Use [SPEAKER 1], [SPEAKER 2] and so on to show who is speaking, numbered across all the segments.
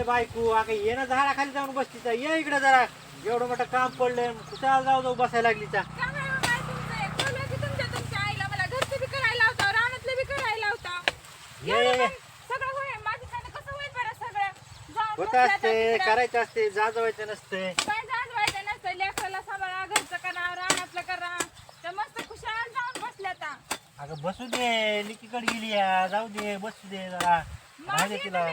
[SPEAKER 1] ए बायको आता ये ना झाडाखाली जाऊन बसतीचा. ये इकडे जरा. एवढं मोठं काम पडलंय. कुठं जाऊ जाऊ बसायला लागली चा
[SPEAKER 2] काय नाही बाबा, तुमचं? आहे. बोलवा की तुमच्या तुमच्या आईला मला घरचं बी करायला लावता रानातलं बी करायला लावता?
[SPEAKER 1] ये, ये, ये.
[SPEAKER 2] सगळं होय. माझ्याकडे कसं होईल बरं सगळं? जाऊन
[SPEAKER 1] होत
[SPEAKER 2] बसल्या
[SPEAKER 1] असते
[SPEAKER 2] तर तिकडं.
[SPEAKER 1] करायचं असते जाजवायचं नसते.
[SPEAKER 2] काय जाजवायचं नसतं? लेकराला सांभाळा घरचं करा रानातलं करा. तर मस्त खुशाल जाऊन बसल्या आता.
[SPEAKER 1] अगं बसू दे लिकीकडे गेली या. जाऊ दे बसू दे जरा. राहू
[SPEAKER 2] माझी
[SPEAKER 1] दे तिला.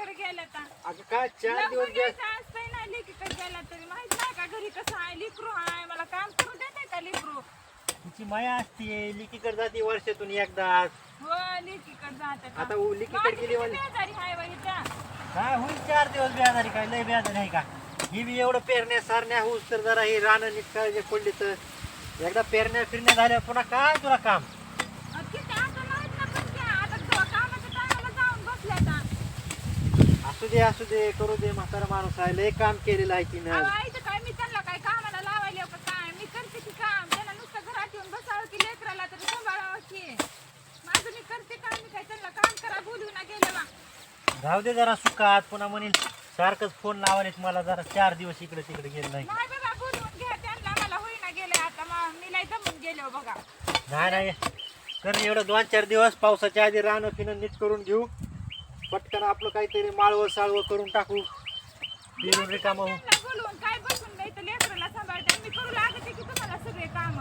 [SPEAKER 2] लेकीकडे
[SPEAKER 1] अगं काय चार
[SPEAKER 2] लग्न
[SPEAKER 1] दिवस गॅस
[SPEAKER 2] द्यायचं असतंय ना लेकीकडे गेला तरी. माहीत नाही का घरी कसं आहे? लिकरू आहे. मला काम करू देते का लिकरू?
[SPEAKER 1] तिची माया असते. लिकीकडे जाते वर्षातून एकदाच.
[SPEAKER 2] हो लेकीकडे जाते
[SPEAKER 1] आता उ- लेकीकडे गेली म्हणजे
[SPEAKER 2] बेजारी आहे वहिच्या
[SPEAKER 1] काय होईल चार दिवस बेजारी? काय लय बेजारी आहे का? ही बी एवढं पेरण्या सारण्या होऊस तर जरा ही रानं नीट काळजी पडली तर. एकदा पेरण्या फिरण्या झाल्या पुन्हा काय तुला काम
[SPEAKER 2] किती आता माहीत ना पण त्या आता जेव्हा कामाच्या टायमाला जाऊन बसल्या आता
[SPEAKER 1] असू दे असू दे करू दे म्हातारा माणूस आहे लय काम केलेलं आहे तिनं.
[SPEAKER 2] अहो, काय मी त्यांना काय कामाला लावायला का काय? मी करते की काम. त्यांना नुसतं घरात येऊन बसावं की लेकराला तरी सांभाळावं की. माझं मी करते काम मी काय त्यांना काम करा बोलू ना गेले वा
[SPEAKER 1] राहू दे जरा सुखात पुन्हा म्हणील सारखंच फोन लावायला मला जरा चार दिवस इकडे तिकडे गेलं नाही.
[SPEAKER 2] नाही बाबा बोलवून घ्या त्यांना मला होईना गेले आता मग मी लय दमून गेले हो बघा.
[SPEAKER 1] नाही नाही. कर एवढं दोन चार दिवस पावसाच्या आधी रानं फिनं नीट करून घेऊ. पटकन आपलं काहीतरी माळवं साळवं करून टाकू. फिरून रिकामं होऊ.
[SPEAKER 2] त्यांना बोलवून काय बसून नाही तर लेकराला सांभाळते? मी करू लागते की तुम्हाला सगळे काम?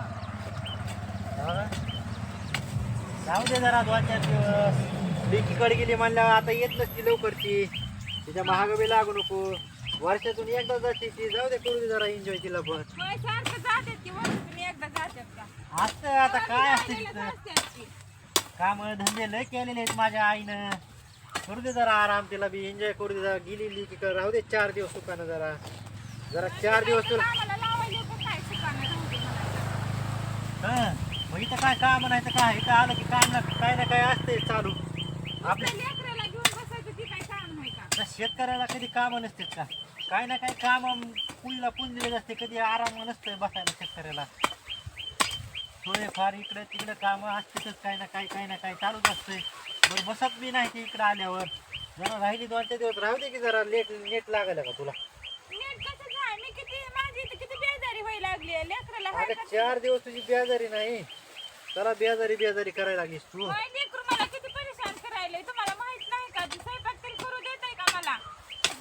[SPEAKER 1] हा. जाऊ दे जरा दोन चार दिवस. लेकीकडे गेली म्हणल्यावर आता येत नसती लवकरची. तिच्या महाग बी लागू नको. वर्षातून एकदा जाते ती. जाऊ दे करू दे जरा एन्जॉय तिला पण.
[SPEAKER 2] होय सारखं जातात की वर्षातून एकदा जातात का?
[SPEAKER 1] असतं आता काय असतं तिथं. काम धंदे लय केलेले आहेत माझ्या आईनं. करू दे जरा आराम तिला बी एन्जॉय करू दे जरा गेली लिकी कर राहू दे चार दिवस सुखानं जरा. जरा चार दिवस तुला
[SPEAKER 2] कामाला लावायला पण काय सुकानं राहू दे मला.
[SPEAKER 1] हा मग इथं काय काम नाही तर काय? इथं आलं की काम ना काय ना काय असतंय चालू. आपल्या
[SPEAKER 2] नुसतं लेकराला घेऊन बसायचं ती काय काम नाही का?
[SPEAKER 1] आता शेतकऱ्याला कधी काम नसतात का? काय ना काय काम पुळीला पुंजलेले असते कधी आराम नसतंय बसायला शेतकऱ्याला. थोडेफार इकडे तिकडे काम असतेच काय ना काय काय ना काय चालूच असतंय. बरं बसत बी नाही ते इकडे आल्यावर. जरा राहिली दोन चार दिवस राहू दे की जरा लेट नेट लागलं का तुला?
[SPEAKER 2] नीट कसं जाय मी किती माझी इथं किती बेजारी व्हायला लागली आहे. लेकराला हाय
[SPEAKER 1] अगं
[SPEAKER 2] का-
[SPEAKER 1] चार दिवस तुझी बेजारी नाही. त्याला बेजारी बेजारी करायला लागलीस तू.
[SPEAKER 2] होय, लेकरू मला किती परेशान करायलंय तुम्हाला माहीत नाही का? ती स्वयंपाक तरी करू देताय का मला?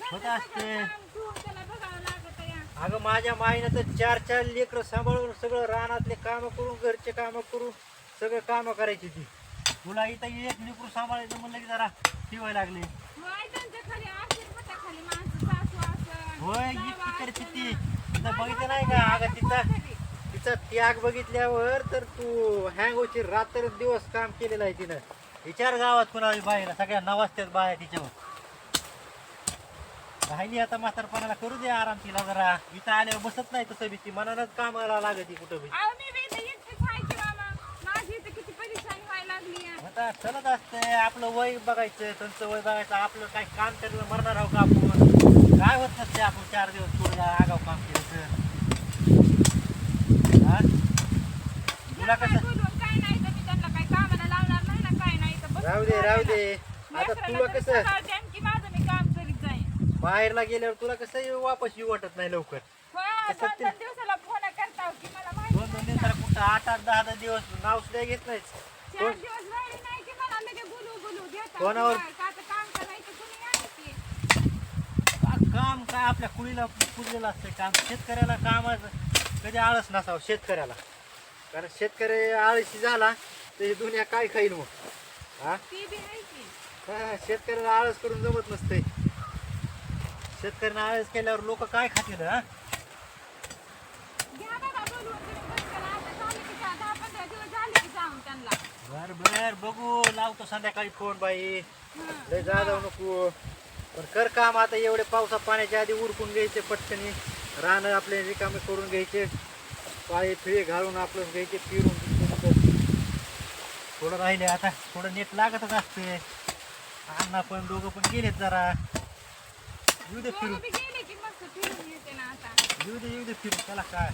[SPEAKER 1] होत
[SPEAKER 2] घरचं
[SPEAKER 1] असते.
[SPEAKER 2] सगळं काम ठेवून त्याला बघावं लागत या
[SPEAKER 1] अगं माझ्या माईनं तर चार चार लेकरं सांभाळून सगळं रानातले कामं करून घरचे कामं करून सगळं कामं करायची ती. तुला इथं एक लेकरू सांभाळायचं म्हणलं की जरा ठेवायला लागले.
[SPEAKER 2] होय, त्यांच्या खाली आशीर्वादाखाली माणसं सासू असं,
[SPEAKER 1] होय
[SPEAKER 2] जावा
[SPEAKER 1] इतकी
[SPEAKER 2] असं,
[SPEAKER 1] करते ती.
[SPEAKER 2] ना.
[SPEAKER 1] तिथं
[SPEAKER 2] माझं
[SPEAKER 1] बघितलं नाही का? अगं तिचा. तिचा त्याग बघितल्यावर तर तू हँग होची रात्र दिवस काम केलेलं आहे तिनं. विचार गावात कुणाला बाहेर सगळ्या नवाजत्यात बाया तिच्यावर. राहिली आता म्हातारपणाला करू दे आराम तिला जरा. इथं आल्यावर बसत नाही तसं बी ती. मनानच कामाला लागत कुठं बी
[SPEAKER 2] अहो, मी बी इथं एकटीच आहे की मामा. माझी इथं किती परेशानी व्हायला लागली आहे.
[SPEAKER 1] आता चलत असतंय आपलं वय बघायचं त्यांचं वय बघायचं आपलं काय काम करायला मरणार आहो का आपण? काय होत नसते आपण चार दिवस थोडं आगाव काम केलं तर. हा? तुला कसं राहू दे राहू दे. आता तुला कसं
[SPEAKER 2] सांभाळते आणखी माझं मी काम करीत जाईन.
[SPEAKER 1] बाहेरला गेल्यावर तुला कसं वापस येऊ वाटत नाही लवकर.
[SPEAKER 2] दोन
[SPEAKER 1] ते-
[SPEAKER 2] दोन दिवसाला
[SPEAKER 1] कुठं आठ आठ दहा दहा दिवस नाव सुद्धा घेत
[SPEAKER 2] नाही की मला लगे बोलू बोलू देता
[SPEAKER 1] कोणावर?
[SPEAKER 2] काम
[SPEAKER 1] काय आपल्या कुळीला पुरलेलं असतं काम? शेतकऱ्याला कामाचं कधी आळस नसावं शेतकऱ्याला. कारण शेतकरी आळशी झाला तर ही दुनिया काय खाईल मग? हा? हा, शेतकऱ्याला आळस करून जमत नसते शेतकऱ्यांना आळस केल्यावर लोक काय खातील हा
[SPEAKER 2] घ्या बाबा बोलवून तुम्ही बसला आता झाले की जा- दहा पंधरा दिवस झाले की जाऊन त्यांना
[SPEAKER 1] बर बर बघू. लावतो संध्याकाळी फोन बाई. लय जाऊ नको. पण कर काम आता एवढे पावसा पाण्याच्या आधी उरकून घ्यायचे पटकनी. रानं आपले रिकामे करून घ्यायचे. पाय फिळे घालून आपलं घ्यायचे फिरून. थोडं राहिले आता. थोडं नेट लागतच असते. अण्णा पण दोघं पण गेलेत जरा. येऊ दे फिरून. येऊ दे येऊ दे फिरून. त्याला काय?